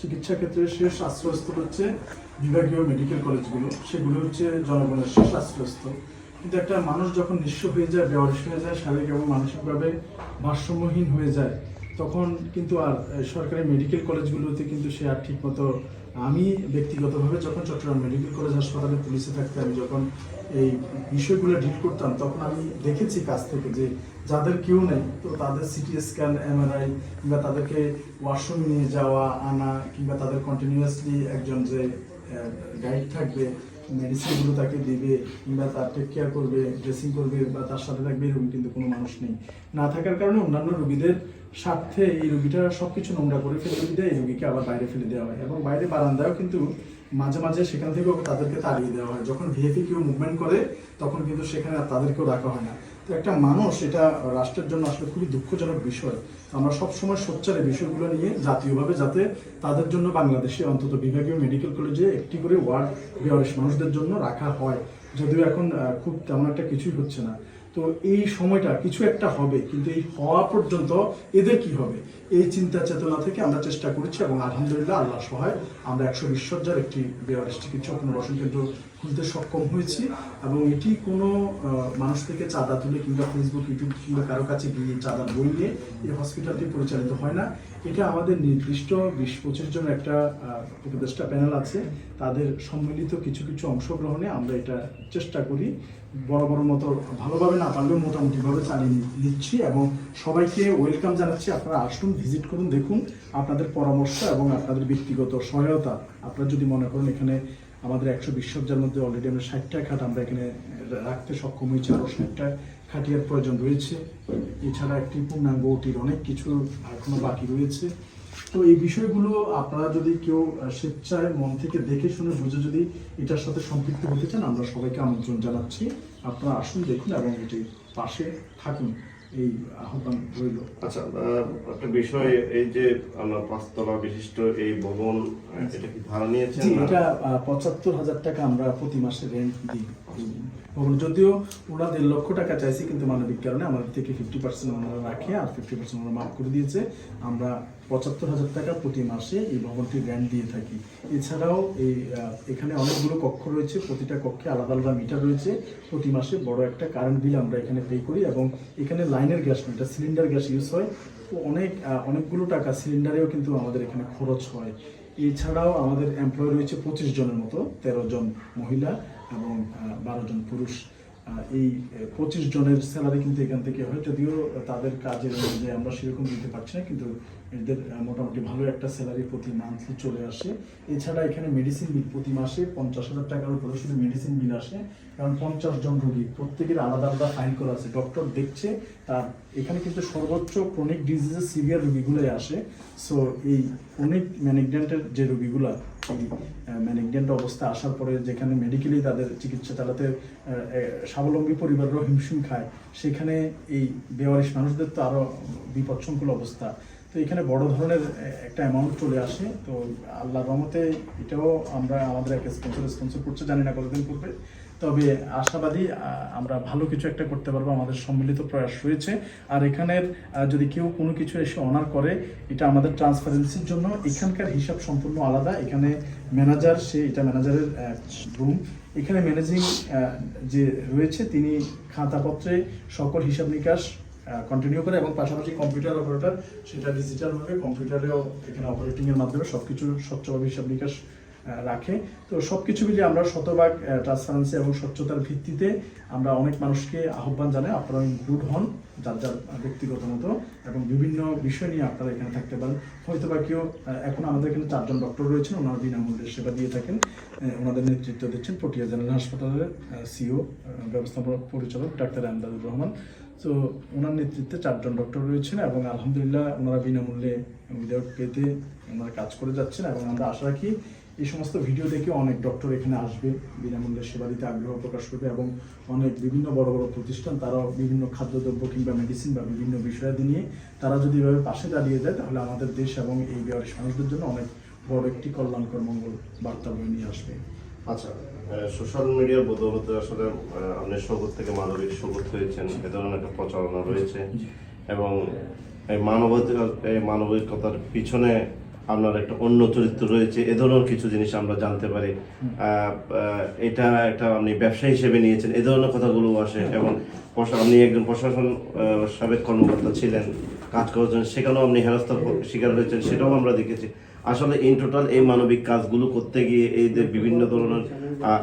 চিকিৎসা ক্ষেত্রে শেষ আশ্রয়স্থল হচ্ছে বিভাগীয় মেডিকেল কলেজগুলো সেগুলো হচ্ছে জনগণের শেষ আশ্রয়স্থল কিন্তু একটা মানুষ যখন নিঃস্ব হয়ে যায় বেহরিস হয়ে যায়, শারীরিক এবং মানসিকভাবে ভারসাম্যহীন হয়ে যায়, তখন কিন্তু আর সরকারি মেডিকেল কলেজগুলোতে কিন্তু সে আর ঠিকমতো আমি ব্যক্তিগতভাবে যখন চট্টগ্রাম মেডিকেল কলেজ হাসপাতালে পুলিশে থাকতে আমি যখন এই বিষয়গুলো ডিল করতাম, তখন আমি দেখেছি কাজ থেকে যে যাদের কেউ নেই, তো তাদের সিটি স্ক্যান, এমআরআই কিংবা তাদেরকে ওয়াশরুম নিয়ে যাওয়া, আনা কিংবা তাদের কন্টিনিউয়াসলি একজন যে গাইড থাকবে মেডিসিনগুলো তাকে দেবে কিংবা তার টেক কেয়ার করবে ড্রেসিং করবে বা তার সাথে থাকবে, এরকম কিন্তু কোনো মানুষ নেই। না থাকার কারণে অন্যান্য রুগীদের স্বার্থে এই রুগীটা সব কিছু নোংরা করে ফেলে দেয় এই রুগীকে আবার বাইরে ফেলে দেওয়া হয় এবং বাইরে বারান্দায়ও কিন্তু মাঝে মাঝে সেখান থেকেও তাদেরকে তাড়িয়ে দেওয়া হয়। যখন ভিএপি কেউ মুভমেন্ট করে, তখন কিন্তু সেখানে তাদেরকেও রাখা হয় না। তো একটা মানুষ এটা রাষ্ট্রের জন্য আসলে খুবই দুঃখজনক বিষয়। আমরা সবসময় সোচ্চারে বিষয়গুলো নিয়ে জাতীয়ভাবে যাতে তাদের জন্য বাংলাদেশে অন্তত বিভাগীয় মেডিকেল কলেজে একটি করে ওয়ার্ড বেয়ারিশ মানুষদের জন্য রাখা হয়। যদিও এখন খুব তেমন একটা কিছুই হচ্ছে না। তো এই সময়টা কিছু একটা হবে, কিন্তু এই হওয়া পর্যন্ত এদের কি হবে? এই চিন্তা চেতনা থেকে আমরা চেষ্টা করেছি এবং আলহামদুলিল্লাহ আল্লাহ সহায় আমরা একশো বিশ সজ্জার একটি বেয়ারিশ চিকিৎসক পুনর্বাসন কেন্দ্র খুলতে সক্ষম হয়েছি এবং এটি কোনো মানুষ থেকে চাঁদা তুলে কিংবা ফেসবুক ইউটিউব কিংবা কারও কাছে গিয়ে চাঁদা বই নিয়ে এই হসপিটালটি পরিচালিত হয় না। এটা আমাদের নির্দিষ্ট বিশ পঁচিশ জন একটা উপদেষ্টা প্যানেল আছে। তাদের সম্মিলিত কিছু কিছু অংশগ্রহণে আমরা এটা চেষ্টা করি। বড় বড় মতো ভালোভাবে না পারলেও মোটামুটিভাবে চালিয়ে নিচ্ছি এবং সবাইকে ওয়েলকাম জানাচ্ছি। আপনারা আসুন, ভিজিট করুন, দেখুন আপনাদের পরামর্শ এবং আপনাদের ব্যক্তিগত সহায়তা। আপনারা যদি মনে করেন এখানে আমাদের একশো বিশ সজ্জার মধ্যে অলরেডি আমরা ষাটটা খাট আমরা এখানে রাখতে সক্ষম হয়েছি, আরও ষাটটা খাটিয়ার প্রয়োজন রয়েছে। এছাড়া একটি পূর্ণাঙ্গ ওটির অনেক কিছু এখনও বাকি রয়েছে। তো এই বিষয়গুলো আপনারা যদি কেউ স্বেচ্ছায় মন থেকে দেখে শুনে বুঝে যদি এটার সাথে সম্পৃক্ত হতে চান, আমরা সবাইকে আমন্ত্রণ জানাচ্ছি। আপনারা আসুন, দেখুন এবং এটি পাশে থাকুন। এই আহ্বান রইল। আচ্ছা একটা বিষয় এই যে আমরা পাঁচতলা বিশিষ্ট এই ভবন এটা কি ভাড়া নিয়েছেন এটা পঁচাত্তর হাজার টাকা আমরা প্রতি মাসে রেন্ট দিই। এবং যদিও ওরা দেড় লক্ষ টাকা চাইছে কিন্তু মানবিক কারণে আমাদের থেকে ফিফটি পার্সেন্ট ওনারা রাখে আর ফিফটি পার্সেন্ট ওনারা মাফ করে দিয়েছে। আমরা পঁচাত্তর হাজার টাকা প্রতি মাসে এই ভবনটির রেন্ট দিয়ে থাকি। এছাড়াও এই এখানে অনেকগুলো কক্ষ রয়েছে প্রতিটা কক্ষে আলাদা আলাদা মিটার রয়েছে। প্রতি মাসে বড় একটা কারেন্ট বিল আমরা এখানে পে করি এবং এখানে লাইনের গ্যাস নয়, এটা সিলিন্ডার গ্যাস ইউজ হয়। তো অনেক অনেকগুলো টাকা সিলিন্ডারেও কিন্তু আমাদের এখানে খরচ হয়। এছাড়াও আমাদের এমপ্লয় রয়েছে পঁচিশ জনের মতো, তেরো জন মহিলা এবং বারো জন পুরুষ। এই পঁচিশ জনের স্যালারি কিন্তু এখান থেকে হয়, যদিও তাদের কাজের অনুযায়ী আমরা সেরকম দিতে পারছি না, কিন্তু এদের মোটামুটি ভালো একটা স্যালারি প্রতি মান্থলি চলে আসে। এছাড়া এখানে মেডিসিন বিল প্রতি মাসে পঞ্চাশ হাজার টাকার উপরে শুধু মেডিসিন বিল আসে, কারণ পঞ্চাশ জন রোগী, প্রত্যেকের আলাদা আলাদা ফাইল করা আছে। ডক্টর দেখছে, তার, এখানে কিন্তু সর্বোচ্চ ক্রনিক ডিজিজের সিভিয়ার রোগীগুলোই আসে। সো এই ক্রনিক ম্যানেগডেন্টের যে রোগীগুলা ম্যানেগডেন্ট অবস্থা আসার পরে যেখানে মেডিকেলি তাদের চিকিৎসা চালাতে স্বাবলম্বী পরিবাররাও হিমশিম খায়, সেখানে এই বেওয়ারিশ মানুষদের তো আরও বিপদসংকুল অবস্থা। তো এখানে বড় ধরনের একটা অ্যামাউন্ট চলে আসে। তো আল্লাহর রহমতে এটাও আমরা আমাদের একটা স্পন্সর স্পন্সর করছে, জানি না কতদিন করবে। তবে আশাবাদী আমরা ভালো কিছু একটা করতে পারব, আমাদের সম্মিলিত প্রয়াস রয়েছে। আর এখানের যদি কেউ কোনো কিছু এসে অনার করে, এটা আমাদের ট্রান্সপারেন্সির জন্য। এখানকার হিসাব সম্পূর্ণ আলাদা। এখানে ম্যানেজার সে এটা ম্যানেজারের রুম এখানে ম্যানেজিং যে রয়েছে, তিনি খাতাপত্রে সকল হিসাব নিকাশ কন্টিনিউ করে এবং পাশাপাশি কম্পিউটার অপারেটর সেটা ডিজিটালভাবে কম্পিউটারেও এখানে অপারেটিংয়ের মাধ্যমে সব কিছু স্বচ্ছভাবে হিসাব নিকাশ রাখে। তো সব কিছু মিলিয়ে আমরা শতভাগ ট্রান্সপারেন্সি এবং স্বচ্ছতার ভিত্তিতে আমরা অনেক মানুষকে আহ্বান জানাই, আপনারা ইনক্লুড হন যার যার ব্যক্তিগত মতো এবং বিভিন্ন বিষয় নিয়ে আপনারা এখানে থাকতে পারেন। হয়তো বা কেউ এখন আমাদের এখানে চারজন ডক্টর রয়েছেন, ওনারা বিনামূল্যে সেবা দিয়ে থাকেন ওনাদের নেতৃত্ব দিচ্ছেন পটিয়া জেনারেল হাসপাতালের সিও ব্যবস্থাপনা পরিচালক ডাক্তার আমদাদুর রহমান। তো ওনার নেতৃত্বে চারজন ডক্টর রয়েছেন এবং আলহামদুলিল্লাহ ওনারা বিনামূল্যে উইদাউট পেতে ওনারা কাজ করে যাচ্ছেন এবং আমরা আশা রাখি এই সমস্ত ভিডিও দেখে অনেক ডক্টর এখানে আসবে, বিনামূল্যে সেবা দিতে আগ্রহ প্রকাশ করবে এবং অনেক বিভিন্ন বড় বড় প্রতিষ্ঠান, তারাও বিভিন্ন খাদ্যদ্রব্য কিংবা মেডিসিন বা বিভিন্ন বিষয়াদি নিয়ে তারা যদি এভাবে পাশে দাঁড়িয়ে যায়, তাহলে আমাদের দেশ এবং এই বেয়ারিশ মানুষদের জন্য অনেক বড় একটি কল্যাণকর মঙ্গল বার্তা বয়ে নিয়ে আসবে। আচ্ছা। সোশ্যাল মিডিয়ার বদৌলতে আসলে আপনি সবুজ থেকে মানবিক সবুজ হয়েছেন এ ধরনের একটা প্রচারণা রয়েছে। এবং এই মানবিকতার এই মানবিকতার পিছনে আপনার একটা অন্য চরিত্র রয়েছে এ ধরনের কিছু জিনিস আমরা জানতে পারি। এটা একটা আপনি ব্যবসা হিসেবে নিয়েছেন এ ধরনের কথাগুলো আসে। এবং আপনি একজন প্রশাসন সাবেক কর্মকর্তা ছিলেন কাজ করেছেন সেখানেও আপনি হেনস্থার শিকার হয়েছেন সেটাও আমরা দেখেছি। আসলে ইন টোটাল এই মানবিক কাজগুলো করতে গিয়ে এই যে বিভিন্ন ধরনের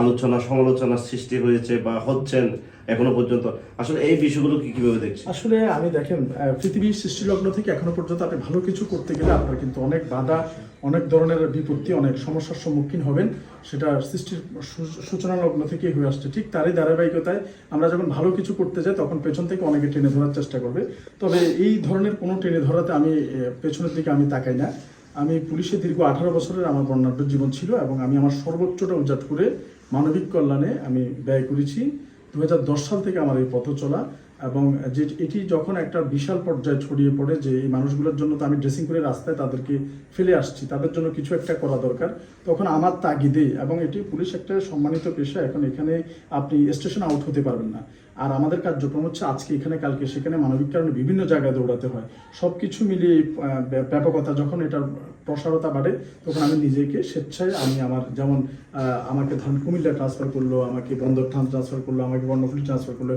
আলোচনা, সমালোচনার সৃষ্টি হয়েছে বা হচ্ছেন এখনও পর্যন্ত। আসলে এই বিষয়গুলো কি কীভাবে দেখছেন? আসলে আমি দেখেন পৃথিবীর সৃষ্টিলগ্ন থেকে এখনও পর্যন্ত আপনি ভালো কিছু করতে গেলে আপনার কিন্তু অনেক বাধা, অনেক ধরনের বিপত্তি, অনেক সমস্যার সম্মুখীন হবেন। সেটা সৃষ্টির সূচনা লগ্ন থেকেই হয়ে আসছে। ঠিক তারই ধারাবাহিকতায় আমরা যখন ভালো কিছু করতে যাই, তখন পেছন থেকে অনেকে টেনে ধরার চেষ্টা করবে। তবে এই ধরনের কোনো টেনে ধরাতে আমি পেছনের দিকে আমি তাকাই না। আমি পুলিশে দীর্ঘ আঠারো বছরের আমার বর্ণাঢ্য জীবন ছিল এবং আমি আমার সর্বোচ্চটা উজাট করে মানবিক কল্যাণে আমি ব্যয় করেছি। দু হাজার দশ সাল থেকে আমার এই পথ চলা এবং যে এটি যখন একটা বিশাল পর্যায়ে ছড়িয়ে পড়ে যে এই মানুষগুলোর জন্য তো আমি ড্রেসিং করে রাস্তায় তাদেরকে ফেলে আসছি, তাদের জন্য কিছু একটা করা দরকার, তখন আমার তাগিদে এবং এটি পুলিশ একটা সম্মানিত পেশা, এখন এখানে আপনি স্টেশন আউট হতে পারবেন না। আর আমাদের কার্যক্রম হচ্ছে আজকে এখানে, কালকে সেখানে মানবিক কারণে বিভিন্ন জায়গায় দৌড়াতে হয়। সব কিছু মিলিয়ে ব্যাপকতা যখন এটার প্রসারতা বাড়ে, তখন আমি নিজেকে স্বেচ্ছায় আমি আমার যেমন আমাকে ধান কুমিল্লা ট্রান্সফার করল, আমাকে বন্দর থান ট্রান্সফার করল, আমাকে বর্ণফুলি ট্রান্সফার করল,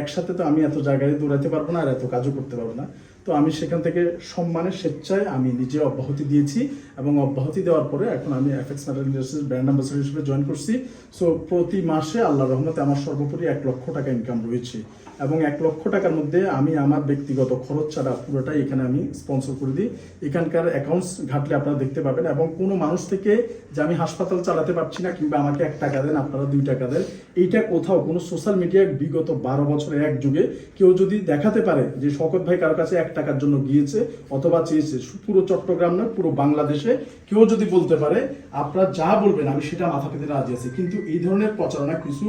একসাথে তো আমি এত জায়গায় দৌড়াতে পারব না আর এত কাজও করতে পারব না। তো আমি সেখান থেকে সম্মানের স্বেচ্ছায় আমি নিজে অব্যাহতি দিয়েছি এবং অব্যাহতি দেওয়ার পরে এখন আমি FX matter industries brand ambassador হিসেবে জয়েন করছি। সো প্রতি মাসে আল্লাহ রহমতে আমার সর্বোপরি এক লক্ষ টাকা ইনকাম রয়েছে। এবং এক লক্ষ টাকার মধ্যে আমি আমার ব্যক্তিগত খরচ ছাড়া পুরোটাই এখানে আমি স্পন্সর করে দিই। এখানকার অ্যাকাউন্টস ঘাটলে আপনারা দেখতে পাবেন এবং কোনো মানুষ থেকে যে আমি হাসপাতাল চালাতে পারছি না কিংবা আমাকে এক টাকা দেন, আপনারা দুই টাকা দেন, এইটা কোথাও কোনো সোশ্যাল মিডিয়ায় বিগত বারো বছরের এক যুগে কেউ যদি দেখাতে পারে যে শকত ভাই কারও কাছে এক টাকার জন্য গিয়েছে অথবা চেয়েছে পুরো চট্টগ্রাম নয়, পুরো বাংলাদেশে কেউ যদি বলতে পারে, আপনারা যা বলবেন আমি সেটা মাথা পেতে রাজি আছি। কিন্তু এই ধরনের প্রচারণা কিছু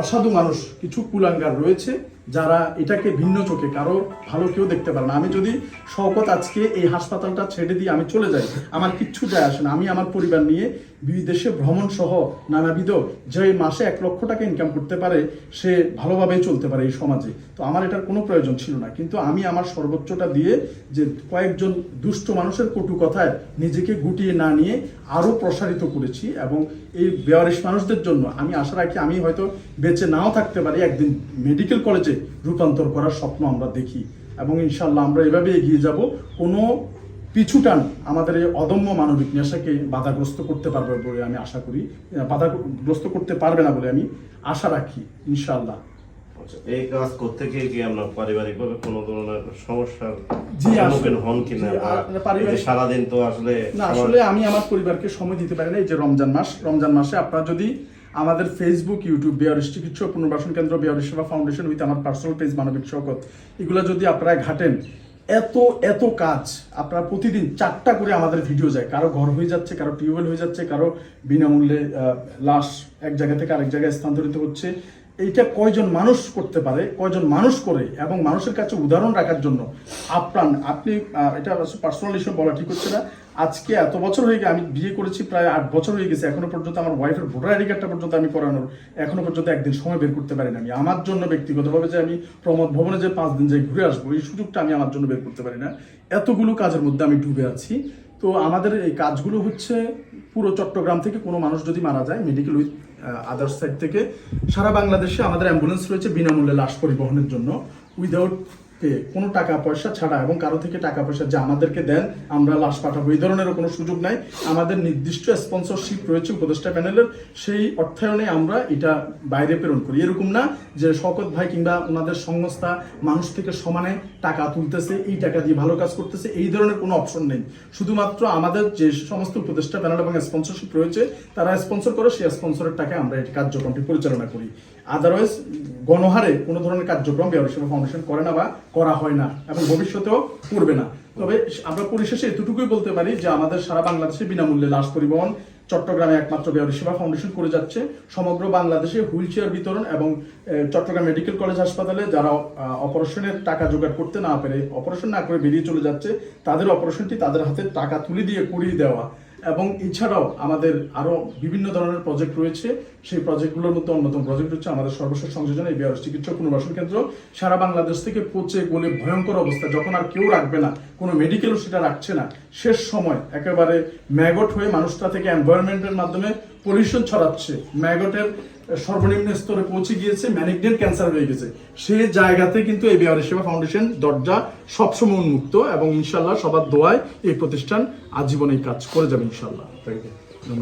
অসাধু মানুষ কিছু কুলাঙ্গার রয়েছে। যারা এটাকে ভিন্ন চোখে, কারও ভালো কেউ দেখতে পারে না। আমি যদি শওকত আজকে এই হাসপাতালটা ছেড়ে দিয়ে আমি চলে যাই, আমার কিচ্ছু যায় আসে না। আমি আমার পরিবার নিয়ে বিদেশে ভ্রমণ সহ নানাবিধ যে মাসে এক লক্ষ টাকা ইনকাম করতে পারে, সে ভালোভাবেই চলতে পারে এই সমাজে। তো আমার এটার কোনো প্রয়োজন ছিল না। কিন্তু আমি আমার সর্বোচ্চটা দিয়ে যে কয়েকজন দুষ্ট মানুষের কটু কথায় নিজেকে গুটিয়ে না নিয়ে আরও প্রসারিত করেছি এবং এই বেয়ারিশ মানুষদের জন্য আমি আশা রাখি আমি হয়তো বেঁচে নাও থাকতে পারি, একদিন মেডিকেল কলেজে রূপান্তর করার স্বপ্ন আমরা দেখি এবং ইনশাল্লাহ আমরা এভাবে এগিয়ে যাব কোনো পিছুটান আমাদের এই অদম্য মানবিক নেশাকে বাধাগ্রস্ত করতে পারবে বলে আমি আশা করি বাধাগ্রস্ত করতে পারবে না বলে আমি আশা রাখি ইনশাল্লাহ আচ্ছা, এই কাজ করতে গিয়ে কি আমরা পারিবারিক ভাবে কোনো ধরনের সমস্যার সম্মুখীন হন কিনা সারাদিন তো আসলে না আসলে আমি আমার পরিবারকে সময় দিতে পারি না এই যে রমজান মাস রমজান মাসে আপনারা যদি আমাদের ফেসবুক ইউটিউব বেয়ারিশ চিকিৎসা ও পুনর্বাসন কেন্দ্র বেয়ারিশ সেবা ফাউন্ডেশন উইথ আমার পার্সোনাল পেজ মানবিক শকত এগুলো যদি আপনারা ঘাটেন, এত এত কাজ, আপনারা প্রতিদিন চারটা করে আমাদের ভিডিও যায়। কারও ঘর হয়ে যাচ্ছে, কারও টিউবওয়েল হয়ে যাচ্ছে, কারও বিনামূল্যে লাশ এক জায়গা থেকে আরেক জায়গায় স্থানান্তরিত হচ্ছে। এইটা কয়জন মানুষ করতে পারে, কয়জন মানুষ করে এবং মানুষের কাছে উদাহরণ রাখার জন্য আপ্রাণ, আপনি এটা পার্সোনাল ইস্যু বলা ঠিক হচ্ছে না। আজকে এত বছর হয়ে গেছে আমি বিয়ে করেছি, প্রায় আট বছর হয়ে গেছে, এখনও পর্যন্ত আমার ওয়াইফের ভোটার আইডি কার্ডটা পর্যন্ত আমি করানোর এখনও পর্যন্ত একদিন সময় বের করতে পারি না আমি। আমার জন্য ব্যক্তিগতভাবে যে আমি প্রমোদ ভবনে যে পাঁচ দিন যাই ঘুরে আসব, এই সুযোগটা আমি আমার জন্য বের করতে পারি না। এতগুলো কাজের মধ্যে আমি ডুবে আছি। তো আমাদের এই কাজগুলো হচ্ছে পুরো চট্টগ্রাম থেকে কোনো মানুষ যদি মারা যায় মেডিকেল উইথ আদার্স সাইড থেকে, সারা বাংলাদেশে আমাদের অ্যাম্বুলেন্স রয়েছে বিনামূল্যে লাশ পরিবহনের জন্য। উইদাউট কোনো টাকা পয়সা ছাড়া এবং কারও থেকে টাকা পয়সা যে আমাদেরকে দেন, আমরা লাশ পাঠাবো। এই ধরনেরও কোনো সুযোগ নাই। আমাদের নির্দিষ্ট স্পন্সরশিপ রয়েছে উপদেষ্টা প্যানেলের। সেই অর্থায়নে আমরা এটা বাইরে প্রেরণ করি। এরকম না যে শকত ভাই কিংবা ওনাদের সংস্থা মানুষ থেকে সমানে টাকা তুলতেছে, এই টাকা দিয়ে ভালো কাজ করতেছে, এই ধরনের কোনো অপশন নেই। শুধুমাত্র আমাদের যে সমস্ত উপদেষ্টা প্যানেল এবং স্পন্সরশিপ রয়েছে, তারা স্পন্সর করে, সেই স্পন্সরের টাকা আমরা এই কার্যক্রমটি পরিচালনা করি। আদারওয়াইজ গণহারে কোনো ধরনের কার্যক্রম ব্যবসায়ী ফাউন্ডেশন করে না বা করা হয় না এবং ভবিষ্যতেও করবে না। তবে আমরা পরিশেষে এতটুকুই বলতে পারি যে আমাদের সারা বাংলাদেশে বিনামূল্যে লাশ পরিবহন চট্টগ্রামে একমাত্র বেয়ারি ফাউন্ডেশন করে যাচ্ছে। সমগ্র বাংলাদেশে হুইল চেয়ার বিতরণ এবং চট্টগ্রাম মেডিকেল কলেজ হাসপাতালে যারা অপারেশনের টাকা জোগাড় করতে না পেরে, অপারেশন না করে বেরিয়ে চলে যাচ্ছে, তাদের অপারেশনটি তাদের হাতে টাকা তুলে দিয়ে করিয়ে দেওয়া। এবং এছাড়াও আমাদের আরও বিভিন্ন ধরনের প্রজেক্ট রয়েছে। সেই প্রজেক্টগুলোর মধ্যে অন্যতম প্রজেক্ট হচ্ছে আমাদের সর্বশেষ সংযোজন এই বিহার চিকিৎসক পুনর্বাসন কেন্দ্র। সারা বাংলাদেশ থেকে পচে গলে ভয়ঙ্কর অবস্থা, যখন আর কেউ রাখবে না, কোনো মেডিকেলও সেটা রাখছে না, শেষ সময় একেবারে ম্যাগট হয়ে মানুষটা থেকে এনভায়রনমেন্টের মাধ্যমে পলিউশন ছড়াচ্ছে। ম্যাগটের সর্বনিম্ন স্তরে পৌঁছে গিয়েছে ম্যানিকডেন ক্যান্সার হয়ে গেছে। সেই জায়গাতে কিন্তু এই বিহারের সেবা ফাউন্ডেশন দরজা সবসময় উন্মুক্ত এবং ইনশাল্লাহ সবার দোয়ায় এই প্রতিষ্ঠান আজীবন এই কাজ করে যাবে ইনশাল্লাহ ধন্যবাদ।